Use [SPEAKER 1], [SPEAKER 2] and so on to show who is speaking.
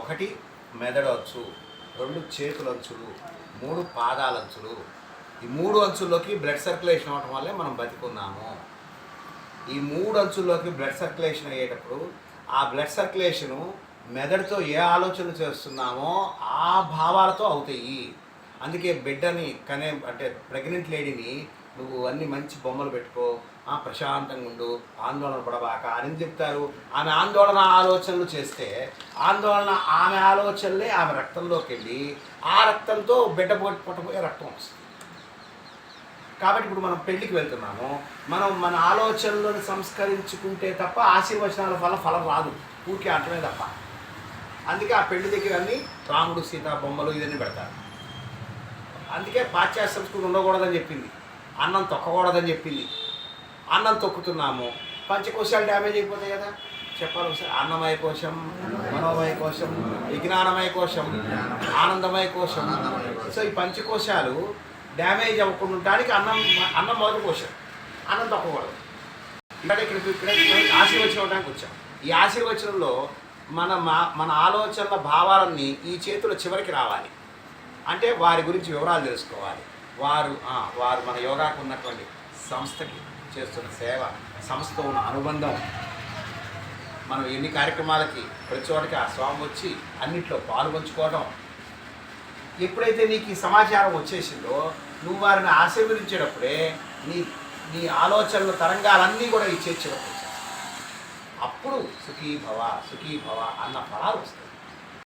[SPEAKER 1] ఒకటి మెదడు అంచు రెండు చేతులంచులు మూడు పాదాల అంచులు ఈ మూడు అంచుల్లోకి బ్లడ్ సర్క్యులేషన్ అవటం వల్లే మనం బతికున్నాము. ఈ మూడు అంచుల్లోకి బ్లడ్ సర్క్యులేషన్ అయ్యేటప్పుడు ఆ బ్లడ్ సర్క్యులేషను మెదడుతో ఏ ఆలోచనలు చేస్తున్నామో ఆ భావాలతో అవుతాయి. అందుకే బిడ్డని కనే అంటే ప్రెగ్నెంట్ లేడీని నువ్వు అన్ని మంచి బొమ్మలు పెట్టుకో ఆ, ప్రశాంతంగా ఉండు ఆందోళన పడబాక అని చెప్తారు? ఆమె ఆందోళన ఆలోచనలు చేస్తే ఆందోళన ఆమె ఆలోచనలే ఆమె రక్తంలోకి వెళ్ళి ఆ రక్తంతో బిడ్డ పుట్ట- పుట్టబోయే రక్తం వస్తుంది. కాబట్టి ఇప్పుడు మనం పెళ్ళికి వెళ్తున్నాము. మనం మన ఆలోచనలను సంస్కరించుకుంటే తప్ప ఆశీర్వచనాల వల్ల ఫలం రాదు. ఊరికే అంటమే తప్ప. అందుకే ఆ పెళ్ళి దగ్గర అన్ని రాముడు సీత బొమ్మలు ఇవన్నీ పెడతారు. అందుకే పాశ్చాత్య సంస్కృతి ఉండకూడదని చెప్పింది. అన్నం తొక్కకూడదని చెప్పింది. అన్నం తొక్కుతున్నాము. పంచకోశాలు డ్యామేజ్ అయిపోతాయి కదా. చెప్పాలి ఒకసారి. అన్నమయ కోశం మనోమయ కోశం విజ్ఞానమయ కోశం ఆనందమయ కోశం. సో ఈ పంచకోశాలు డ్యామేజ్ అవ్వకుండా ఉండడానికి అన్నం అన్నం మొదటి కోశం. అన్నం తొక్కకూడదు. ఇక్కడ ఇక్కడ ఇక్కడ ఆశీర్వచనం అవడానికి వచ్చాం. ఈ ఆశీర్వచనంలో మన మా- మన ఆలోచనల భావాలన్నీ ఈ చేతుల చివరికి రావాలి. అంటే వారి గురించి వివరాలు తెలుసుకోవాలి. వారు వారు మన యోగాకు ఉన్నటువంటి సంస్థకి చేస్తున్న సేవ సంస్థతో ఉన్న అనుబంధం. మనం ఎన్ని కార్యక్రమాలకి ప్రతి చోటకి ఆ స్వామి వచ్చి అన్నిట్లో పాల్గొంచుకోవడం ఎప్పుడైతే నీకు ఈ సమాచారం వచ్చేసిందో నువ్వు వారిని ఆశీర్వదించేటప్పుడే నీ నీ ఆలోచనల తరంగాలన్నీ కూడా ఈ వచ్చేస్తాయి. అప్పుడు సుఖీ భవ సుఖీ భవ అన్న ఫలాలు వస్తాయి.